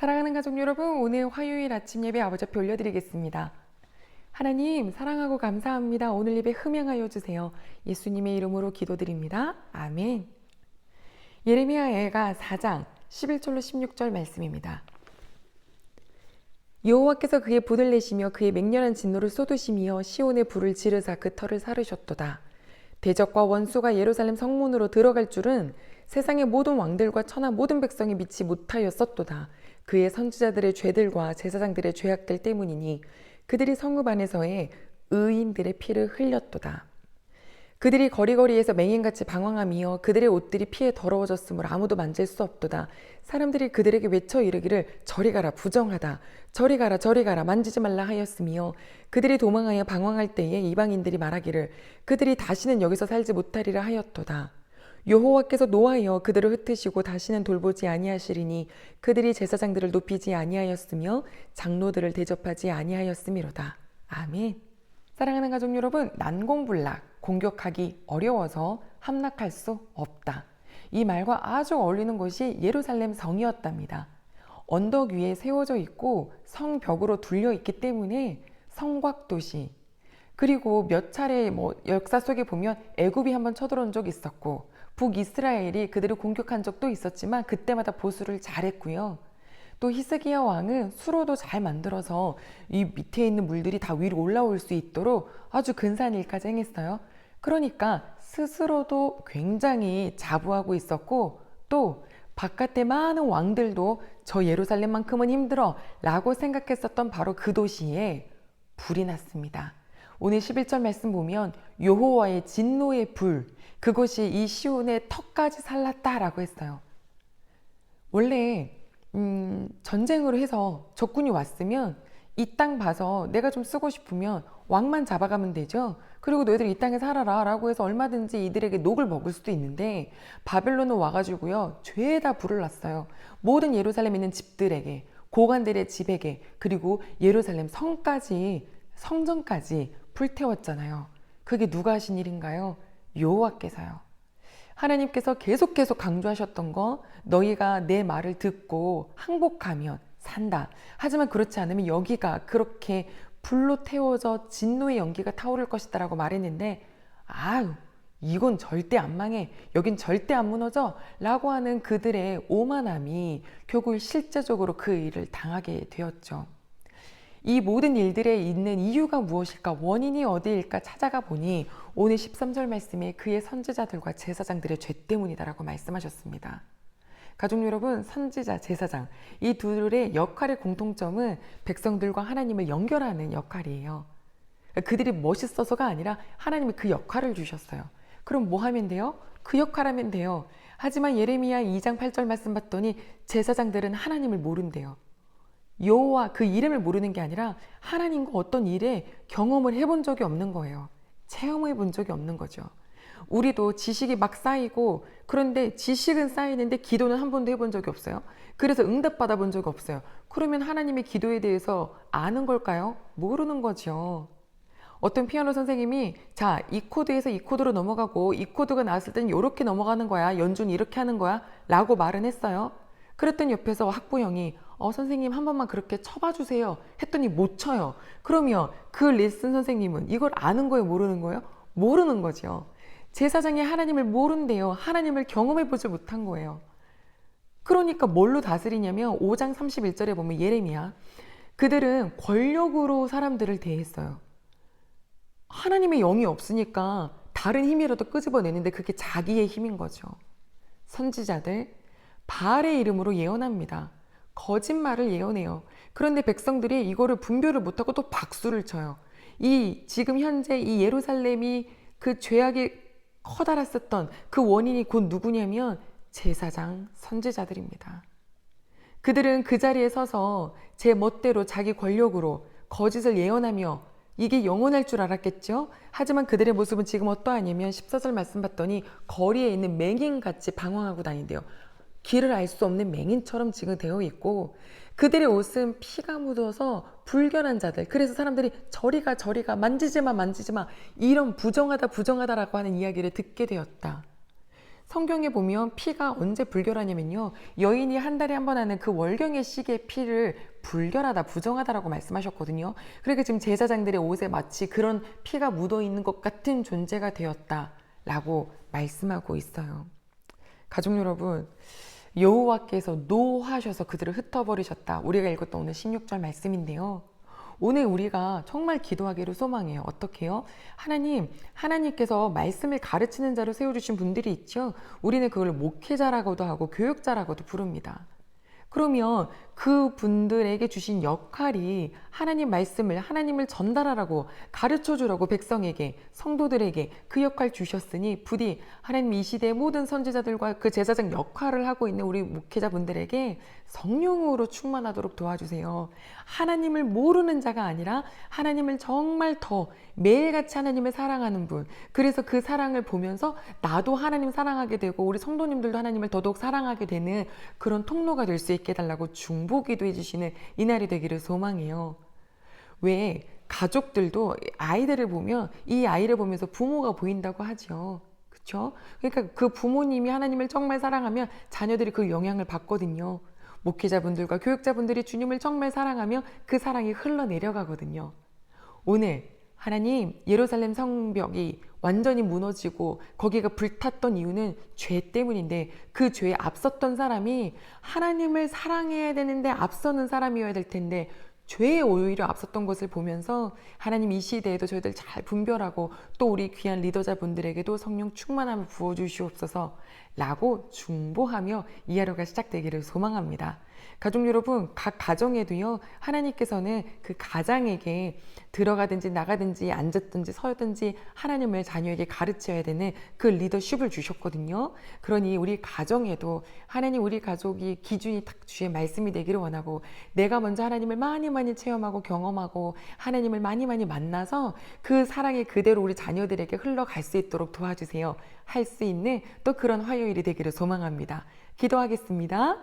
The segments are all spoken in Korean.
사랑하는 가족 여러분, 오늘 화요일 아침 예배 아버지 앞에 올려드리겠습니다. 하나님, 사랑하고 감사합니다. 오늘 예배 흠양하여 주세요. 예수님의 이름으로 기도드립니다. 아멘. 예레미야애가 4장 11절로 16절 말씀입니다. 여호와께서 그의 분을 내시며 그의 맹렬한 진노를 쏟으시며 시온의 불을 지르사 그 털을 사르셨도다. 대적과 원수가 예루살렘 성문으로 들어갈 줄은 세상의 모든 왕들과 천하 모든 백성이 믿지 못하였었도다. 그의 선지자들의 죄들과 제사장들의 죄악들 때문이니 그들이 성읍 안에서의 의인들의 피를 흘렸도다. 그들이 거리거리에서 맹인같이 방황하며 그들의 옷들이 피에 더러워졌으므로 아무도 만질 수 없도다. 사람들이 그들에게 외쳐 이르기를 저리 가라 부정하다. 저리 가라 저리 가라 만지지 말라 하였으며 그들이 도망하여 방황할 때에 이방인들이 말하기를 그들이 다시는 여기서 살지 못하리라 하였도다. 여호와께서 노하여 그들을 흩으시고 다시는 돌보지 아니하시리니 그들이 제사장들을 높이지 아니하였으며 장로들을 대접하지 아니하였음이로다. 아멘. 사랑하는 가족 여러분, 난공불락, 공격하기 어려워서 함락할 수 없다. 이 말과 아주 어울리는 곳이 예루살렘 성이었답니다. 언덕 위에 세워져 있고 성 벽으로 둘려 있기 때문에 성곽도시. 그리고 몇 차례 뭐 역사 속에 보면 애굽이 한번 쳐들어온 적 있었고 북이스라엘이 그들을 공격한 적도 있었지만 그때마다 보수를 잘했고요. 또 히스기야 왕은 수로도 잘 만들어서 이 밑에 있는 물들이 다 위로 올라올 수 있도록 아주 근사한 일까지 행했어요. 그러니까 스스로도 굉장히 자부하고 있었고 또 바깥의 많은 왕들도 저 예루살렘만큼은 힘들어 라고 생각했었던 바로 그 도시에 불이 났습니다. 오늘 11절 말씀 보면 여호와의 진노의 불 그것이 이 시온의 턱까지 살랐다라고 했어요. 원래 음, 전쟁으로 해서 적군이 왔으면 이 땅 봐서 내가 좀 쓰고 싶으면 왕만 잡아가면 되죠. 그리고 너희들 이 땅에 살아라 라고 해서 얼마든지 이들에게 녹을 먹을 수도 있는데 바벨론은 와가지고요. 죄에다 불을 났어요. 모든 예루살렘에 있는 집들에게 고관들의 집에게 그리고 예루살렘 성까지 성전까지 불태웠잖아요. 그게 누가 하신 일인가요? 여호와께서요. 하나님께서 계속 계속 강조하셨던 거 너희가 내 말을 듣고 항복하면 산다. 하지만 그렇지 않으면 여기가 그렇게 불로 태워져 진노의 연기가 타오를 것이다라고 말했는데 아유 이건 절대 안 망해. 여긴 절대 안 무너져. 라고 하는 그들의 오만함이 결국 실제적으로 그 일을 당하게 되었죠. 이 모든 일들에 있는 이유가 무엇일까, 원인이 어디일까 찾아가 보니 오늘 13절 말씀에 그의 선지자들과 제사장들의 죄 때문이다라고 말씀하셨습니다. 가족 여러분, 선지자, 제사장 이 둘의 역할의 공통점은 백성들과 하나님을 연결하는 역할이에요. 그들이 멋있어서가 아니라 하나님이 그 역할을 주셨어요. 그럼 뭐 하면 돼요? 그 역할 하면 돼요. 하지만 예레미야 2장 8절 말씀 봤더니 제사장들은 하나님을 모른대요. 여호와 그 이름을 모르는 게 아니라 하나님과 어떤 일에 경험을 해본 적이 없는 거예요. 체험해 본 적이 없는 거죠. 우리도 지식이 막 쌓이고 그런데 지식은 쌓이는데 기도는 한 번도 해본 적이 없어요. 그래서 응답 받아본 적이 없어요. 그러면 하나님의 기도에 대해서 아는 걸까요? 모르는 거죠. 어떤 피아노 선생님이 자, 이 코드에서 이 코드로 넘어가고 이 코드가 나왔을 땐 이렇게 넘어가는 거야. 연주는 이렇게 하는 거야. 라고 말은 했어요. 그랬더니 옆에서 학부형이 어, 선생님 한 번만 그렇게 쳐봐 주세요. 했더니 못 쳐요. 그러면 그 레슨 선생님은 이걸 아는 거예요? 모르는 거예요? 모르는 거죠. 제사장이 하나님을 모른대요. 하나님을 경험해 보지 못한 거예요. 그러니까 뭘로 다스리냐면 5장 31절에 보면 예레미야. 그들은 권력으로 사람들을 대했어요. 하나님의 영이 없으니까 다른 힘이라도 끄집어내는데 그게 자기의 힘인 거죠. 선지자들 바알의 이름으로 예언합니다. 거짓말을 예언해요. 그런데 백성들이 이거를 분별을 못하고 또 박수를 쳐요. 이 지금 현재 이 예루살렘이 그 죄악이 커다랐었던 그 원인이 곧 누구냐면 제사장 선지자들입니다. 그들은 그 자리에 서서 제 멋대로 자기 권력으로 거짓을 예언하며 이게 영원할 줄 알았겠죠? 하지만 그들의 모습은 지금 어떠하냐면 14절 말씀 봤더니 거리에 있는 맹인 같이 방황하고 다닌대요. 길을 알 수 없는 맹인처럼 지금 되어 있고 그들의 옷은 피가 묻어서 불결한 자들. 그래서 사람들이 저리가 저리가 만지지 마 만지지 마 이런 부정하다 부정하다라고 하는 이야기를 듣게 되었다. 성경에 보면 피가 언제 불결하냐면요. 여인이 한 달에 한 번 하는 그 월경의 시기의 피를 불결하다, 부정하다라고 말씀하셨거든요. 그러니까 지금 제사장들의 옷에 마치 그런 피가 묻어 있는 것 같은 존재가 되었다 라고 말씀하고 있어요. 가족 여러분, 여호와께서 노하셔서 그들을 흩어버리셨다. 우리가 읽었던 오늘 16절 말씀인데요. 오늘 우리가 정말 기도하기를 소망해요. 어떻게요? 하나님, 하나님께서 말씀을 가르치는 자로 세워주신 분들이 있죠? 우리는 그걸 목회자라고도 하고 교육자라고도 부릅니다. 그러면 그 분들에게 주신 역할이 하나님 말씀을 하나님을 전달하라고 가르쳐 주라고 백성에게 성도들에게 그 역할 주셨으니 부디 하나님 이 시대의 모든 선지자들과 그 제사장 역할을 하고 있는 우리 목회자분들에게 성령으로 충만하도록 도와주세요. 하나님을 모르는 자가 아니라 하나님을 정말 더 매일같이 하나님을 사랑하는 분. 그래서 그 사랑을 보면서 나도 하나님 사랑하게 되고 우리 성도님들도 하나님을 더더욱 사랑하게 되는 그런 통로가 될 수 있게 해달라고 중보기도 해주시는 이날이 되기를 소망해요. 왜 가족들도 아이들을 보면 이 아이를 보면서 부모가 보인다고 하죠. 그렇죠? 그러니까 그 부모님이 하나님을 정말 사랑하면 자녀들이 그 영향을 받거든요. 목회자분들과 교육자분들이 주님을 정말 사랑하며 그 사랑이 흘러내려가거든요. 오늘 하나님 예루살렘 성벽이 완전히 무너지고 거기가 불탔던 이유는 죄 때문인데 그 죄에 앞섰던 사람이 하나님을 사랑해야 되는데 앞서는 사람이어야 될 텐데 죄에 오히려 앞섰던 것을 보면서 하나님 이 시대에도 저희들 잘 분별하고 또 우리 귀한 리더자분들에게도 성령 충만함을 부어주시옵소서 라고 중보하며 이 하루가 시작되기를 소망합니다. 가족 여러분, 각 가정에도요, 하나님께서는 그 가장에게 들어가든지 나가든지 앉았든지 서든지 하나님을 자녀에게 가르쳐야 되는 그 리더십을 주셨거든요. 그러니 우리 가정에도 하나님 우리 가족이 기준이 딱 주의 말씀이 되기를 원하고 내가 먼저 하나님을 많이 많이 체험하고 경험하고 하나님을 많이 많이 만나서 그 사랑이 그대로 우리 자녀들에게 흘러갈 수 있도록 도와주세요. 할 수 있는 또 그런 화요일이 되기를 소망합니다. 기도하겠습니다.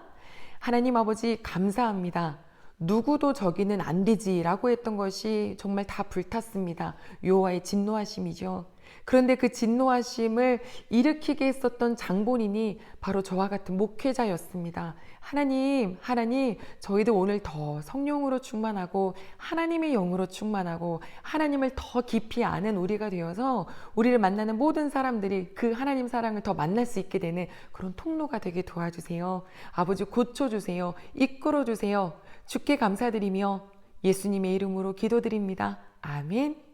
하나님 아버지 감사합니다. 누구도 저기는 안 되지라고 했던 것이 정말 다 불탔습니다. 요호와의 진노하심이죠. 그런데 그 진노하심을 일으키게 했었던 장본인이 바로 저와 같은 목회자였습니다. 하나님, 하나님, 저희도 오늘 더 성령으로 충만하고 하나님의 영으로 충만하고 하나님을 더 깊이 아는 우리가 되어서 우리를 만나는 모든 사람들이 그 하나님 사랑을 더 만날 수 있게 되는 그런 통로가 되게 도와주세요. 아버지 고쳐주세요. 이끌어주세요. 주께 감사드리며 예수님의 이름으로 기도드립니다. 아멘.